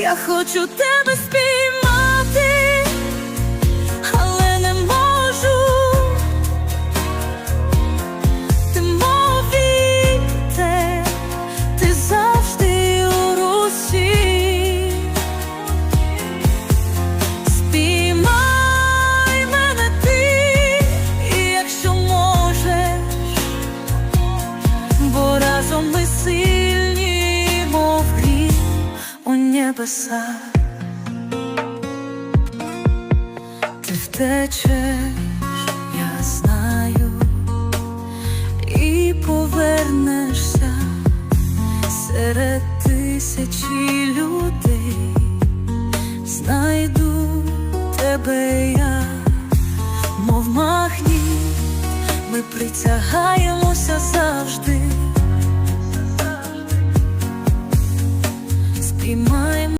Я хочу тебе спіймати, але не можу. Ти мов вітер, ти завжди у русі. Спіймай мене ти, якщо можеш, бо разом ми небеса, ти втечеш, я знаю, і повернешся серед тисячі людей, знайду тебе я, мов махні ми притягаємося завжди. be mine.